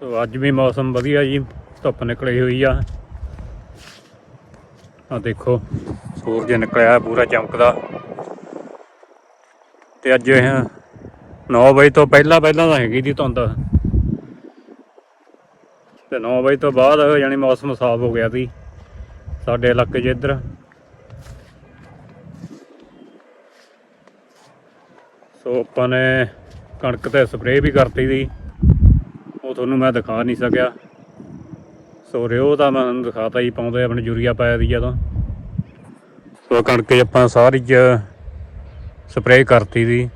ਸੋ ਅੱਜ ਵੀ ਮੌਸਮ ਵਧੀਆ ਜੀ, ਧੁੱਪ ਨਿਕਲੀ ਹੋਈ ਆ। ਆ ਦੇਖੋ, ਸੂਰਜ ਨਿਕਲਿਆ ਪੂਰਾ ਚਮਕਦਾ। ਤੇ ਅੱਜ ਇਹ 9 ਵਜੇ ਤੋਂ ਪਹਿਲਾਂ ਪਹਿਲਾਂ ਤਾਂ ਹੈਗੀ ਦੀ ਧੁੰਦ। ਤੇ 9 ਵਜੇ ਤੋਂ ਬਾਅਦ ਯਾਨੀ ਮੌਸਮ ਸਾਫ਼ ਹੋ ਗਿਆ ਸੀ ਸਾਡੇ ਇਲਾਕੇ 'ਚ ਇੱਧਰ। ਸੋ ਆਪਾਂ ਨੇ ਕਣਕ ਤੇ ਸਪਰੇਅ ਵੀ ਕਰਤੀ ਸੀ। ਤੁਹਾਨੂੰ ਮੈਂ ਦਿਖਾ ਨਹੀਂ ਸਕਿਆ। ਸੋ ਰਿਓ ਤਾਂ ਮੈਂ ਤੁਹਾਨੂੰ ਦਿਖਾਤਾ ਹੀ, ਪਾਉਂਦੇ ਆਪਣੇ ਯੂਰੀਆ ਪਾਇਆ ਦੀ ਜਦੋਂ ਸੋ ਕਣਕ ਆਪਾਂ ਸਾਰੀ 'ਚ ਸਪਰੇਅ ਕਰਤੀ ਸੀ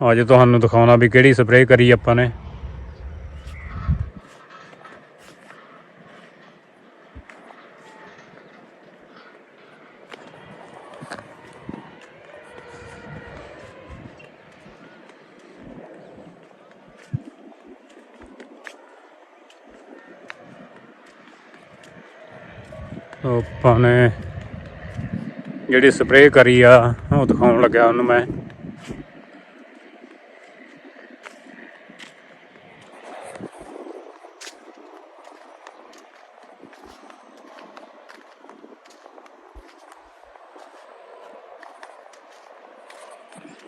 ਅੱਜ ਤੁਹਾਨੂੰ ਦਿਖਾਉਣਾ ਵੀ ਕਿਹੜੀ ਸਪਰੇਅ ਕਰੀ ਆਪਾਂ ਨੇ। ਆਪਾਂ ਨੇ ਜਿਹੜੀ ਸਪਰੇਅ ਕਰੀ ਆ, ਉਹ ਦਿਖਾਉਣ ਲੱਗਿਆ ਉਹਨੂੰ ਮੈਂ।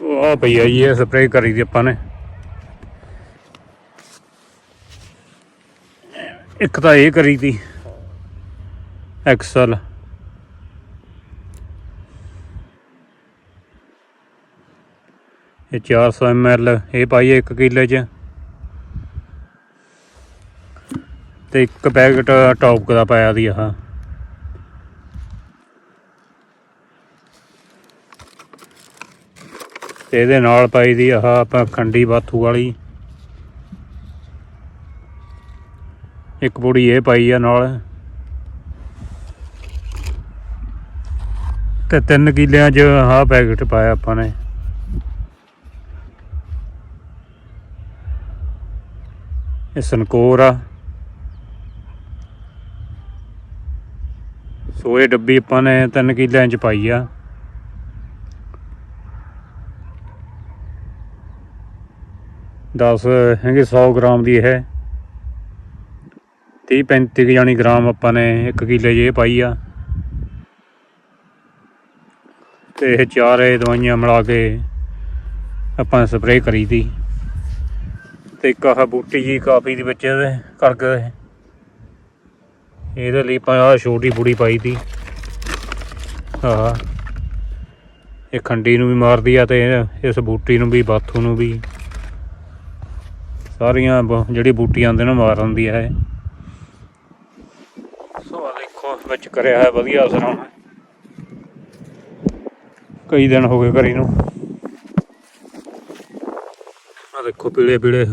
ਉਹ ਆ ਪਈ ਆ ਜੀ, ਇਹ ਸਪਰੇਅ ਕਰੀ ਦੀ ਆਪਾਂ ਨੇ। ਇੱਕ ਤਾਂ ਇਹ ਕਰੀ ਦੀ ਐਕਸਲ ਇਹ 400 ml ਇਹ ਪਾਈਏ 1 ਕਿੱਲੇ ਚ। ਤੇ ਇੱਕ ਪੈਕਟ ਟੌਪ ਦਾ ਪਾਇਆ ਦੀ ਆਹ। ਤੇ ਇਹਦੇ ਨਾਲ ਪਾਈ ਦੀ ਆਹ ਆਪਾਂ ਖੰਡੀ ਬਾਥੂ ਵਾਲੀ। ਇੱਕ ਬੁੜੀ ਇਹ ਪਾਈ ਆ ਨਾਲ। ਤੇ 3 ਕਿੱਲਿਆਂ 'ਚ ਆਹ ਪੈਕਟ ਪਾਇਆ ਆਪਾਂ ਨੇ। ਇਹ ਸਨਕੋਰ ਆ। ਸੋ ਇਹ ਡੱਬੀ ਆਪਾਂ ਨੇ 3 ਕਿੱਲਿਆਂ 'ਚ ਪਾਈ ਆ। ਦਸ, ਹੈਗੇ 100 ਗ੍ਰਾਮ ਦੀ ਇਹ। 30 35 ਜਾਨੀ ਗ੍ਰਾਮ ਆਪਾਂ ਨੇ 1 ਕਿੱਲੇ 'ਚ ਇਹ ਪਾਈ ਆ। ਤੇ ਇਹ ਚਾਰੇ ਦਵਾਈਆਂ ਮਿਲਾ ਕੇ ਆਪਾਂ ਸਪਰੇਅ ਕਰੀ ਦੀ ਤੇ ਇੱਕ ਆਹ ਬੂਟੀ ਜੀ ਕਾਫੀ ਦੇ ਵਿੱਚ ਇਹਦੇ ਕਰਕੇ ਇਹਦੇ ਲਈ ਆਪਾਂ ਆਹ ਛੋਟੀ ਬੂੜੀ ਪਾਈ ਦੀ ਆਹ। ਇਹ ਖੰਡੀ ਨੂੰ ਵੀ ਮਾਰਦੀ ਆ ਤੇ ਇਸ ਬੂਟੀ ਨੂੰ ਵੀ, ਬਾਥੂ ਨੂੰ ਵੀ। ਸਾਰੀਆਂ ਬ- ਜਿਹੜੀ ਬੂਟੀਆਂ ਆਉਂਦੇ ਨੇ ਮਾਰ ਦਿੰਦੀ ਹੈ ਇਹ। ਸੋ ਆ ਦੇਖੋ, ਵਿੱਚ ਕਰਿਆ ਹੈ ਵਧੀਆ ਅਸਰ ਕਈ ਦਿਨ ਹੋ ਗਏ ਕਰੀ ਨੂੰ। ਆ ਦੇਖੋ ਪੀਲੇ ਪੀਲੇ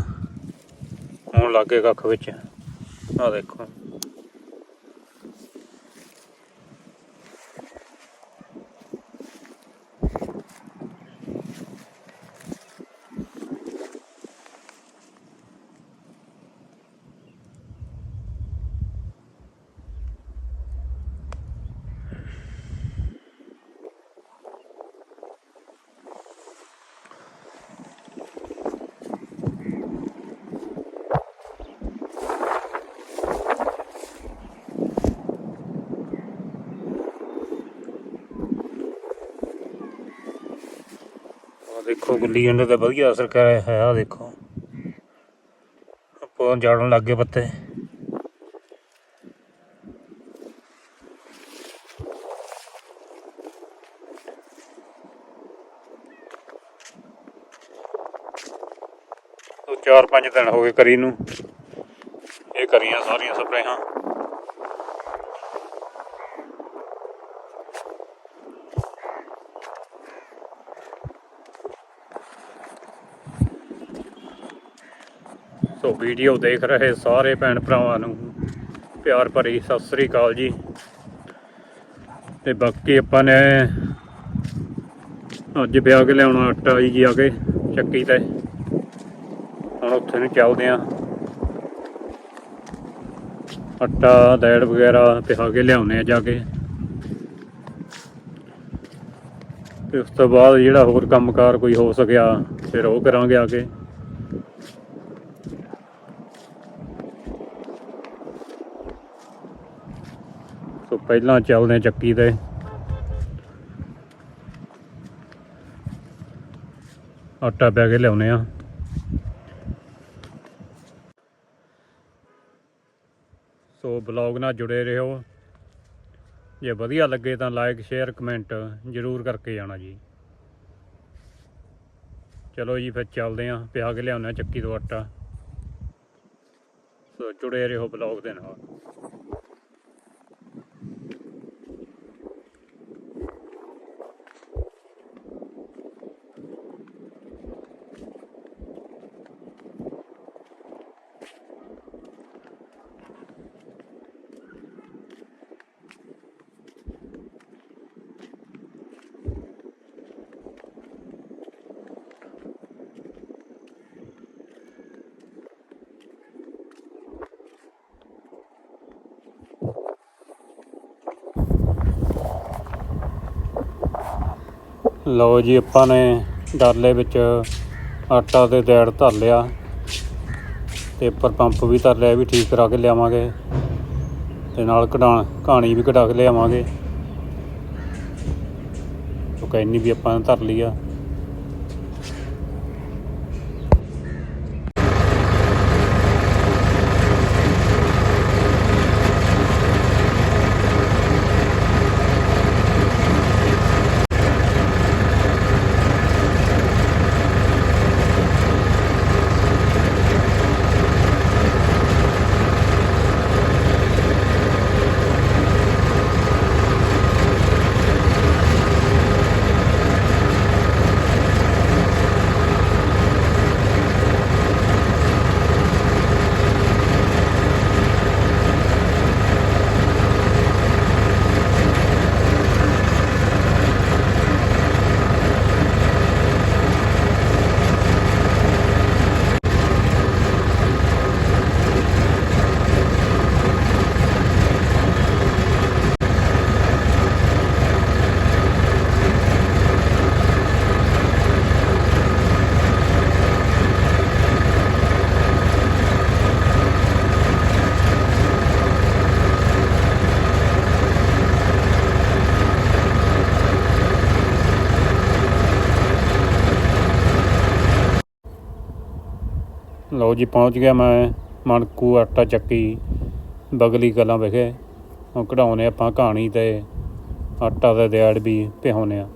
ਹੋਣ ਲੱਗੇ ਕੱਖ ਵਿੱਚ। ਆ ਦੇਖੋ। ਆ ਦੇਖੋ ਗੁੱਲੀ ਡੰਡੇ ਤੇ ਵਧੀਆ ਅਸਰ ਕਰਿਆ ਹੈ ਆ ਦੇਖੋ। ਆਪਾਂ ਜਾੜਨ ਲੱਗ ਗਏ ਪੱਤੇ। ਚਾਰ ਪੰਜ ਦਿਨ ਹੋ ਗਏ ਕਰੀ ਨੂੰ। ਇਹ ਕਰੀਆਂ ਸਾਰੀਆਂ ਸਪਰੇਹਾਂ। ਸੋ ਵੀਡੀਓ ਦੇਖ ਰਹੇ ਸਾਰੇ ਭੈਣ ਭਰਾਵਾਂ ਨੂੰ। ਪਿਆਰ ਭਰੀ ਸਤਿ ਸ੍ਰੀ ਅਕਾਲ ਜੀ। ਤੇ ਬਾਕੀ ਆਪਾਂ ਨੇ ਅੱਜ ਵਿਆਹ ਕੇ ਲਿਆਉਣਾ ਆਟਾ ਜੀ ਆ ਕੇ, ਚੱਕੀ ਤੇ। ਹੁਣ ਉੱਥੇ ਨੂੰ ਚੱਲਦੇ ਆ। ਆਟਾ ਦੈੜ ਵਗੈਰਾ ਪਿਹਾ ਕੇ ਲਿਆਉਨੇ ਆ ਜਾ ਕੇ। ਤੇ ਉਸ ਤੋਂ ਬਾਅਦ ਜਿਹੜਾ ਹੋਰ ਕੰਮਕਾਰ ਕੋਈ ਹੋ ਸਕਿਆ, ਫਿਰ ਉਹ ਕਰਾਂਗੇ ਆ ਕੇ। ਸੋ ਪਹਿਲਾਂ ਚੱਲਦੇ ਹਾਂ ਚੱਕੀ ਤੇ। ਆਟਾ ਪੈ ਕੇ ਲਿਆਉਨੇ ਆ ਸੋ ਬਲੌਗ ਨਾਲ ਜੁੜੇ ਰਹੋ। ਜੇ ਵਧੀਆ ਲੱਗੇ ਤਾਂ ਲਾਈਕ ਸ਼ੇਅਰ ਕਮੈਂਟ ਜ਼ਰੂਰ ਕਰਕੇ ਜਾਣਾ ਜੀ। ਚਲੋ ਜੀ, ਫਿਰ ਚੱਲਦੇ ਆਂ ਪਿਆ ਕੇ ਲਿਆਉਂਦੇ ਹਾਂ ਚੱਕੀ ਤੋਂ ਆਟਾ। ਸੋ ਜੁੜੇ ਰਹੋ ਬਲੌਗ ਦੇ ਨਾਲ। ਲਓ ਜੀ, ਆਪਾਂ ਨੇ ਡਰਲੇ ਵਿੱਚ ਆਟਾ ਤੇ ਦੈੜ ਧਰ ਲਿਆ। ਤੇ ਉੱਪਰ ਪੰਪ ਵੀ ਧਰ ਲਿਆ ਵੀ ਠੀਕ ਕਰਾ ਕੇ ਲਿਆਵਾਂਗੇ। ਤੇ ਨਾਲ ਕਢਾ ਕਹਾਣੀ ਵੀ ਕਢਾ ਕੇ ਲਿਆਵਾਂਗੇ। ਉਹ ਕੈਨੀ ਵੀ ਆਪਾਂ ਨੇ ਧਰ ਲਈ ਆ। ਲਓ ਜੀ, ਪਹੁੰਚ ਗਿਆ ਮੈਂ ਮਣਕੂ ਆਟਾ ਚੱਕੀ, ਬਗਲੀ ਕਲਾਂ ਵਿਖੇ। ਹੁਣ ਕਢਾਉਨੇ ਆਪਾਂ ਕਹਾਣੀ ਤੇ, ਆਟਾ ਤੇ ਦਿਹਾੜ ਵੀ ਪਿਹਾਉਨੇ ਆ।